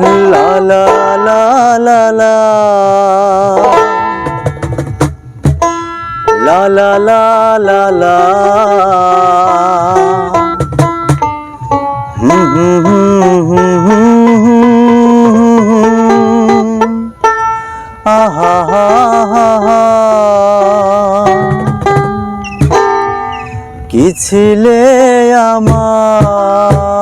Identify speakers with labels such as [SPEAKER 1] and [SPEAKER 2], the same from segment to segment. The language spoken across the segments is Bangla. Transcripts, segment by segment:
[SPEAKER 1] লা লা লা লা লা লা লা লা লা লা আহা হা কি ছিলে আমার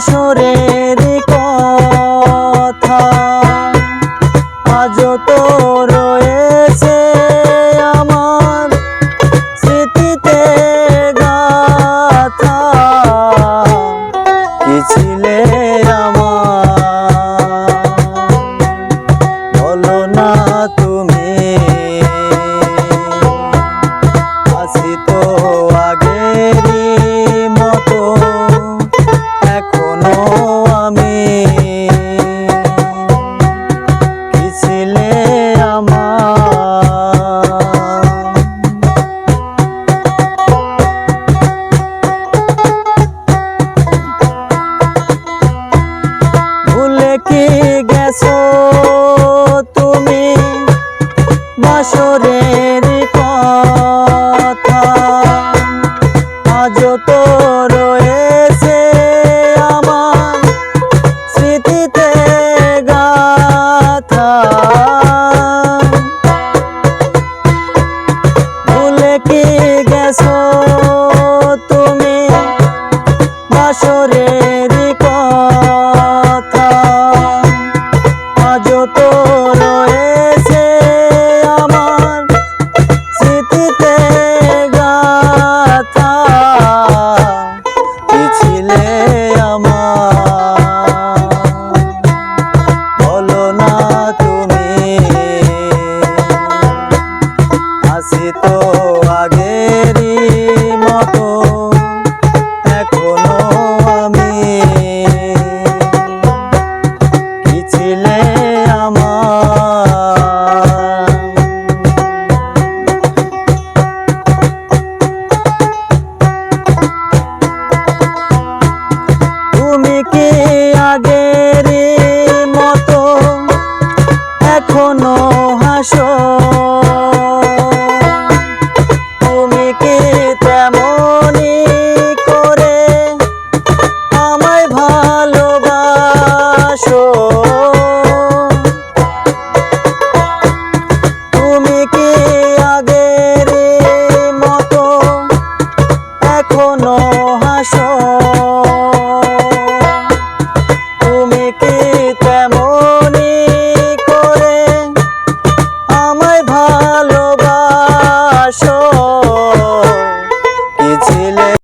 [SPEAKER 1] হাসরের রেখে গেছো?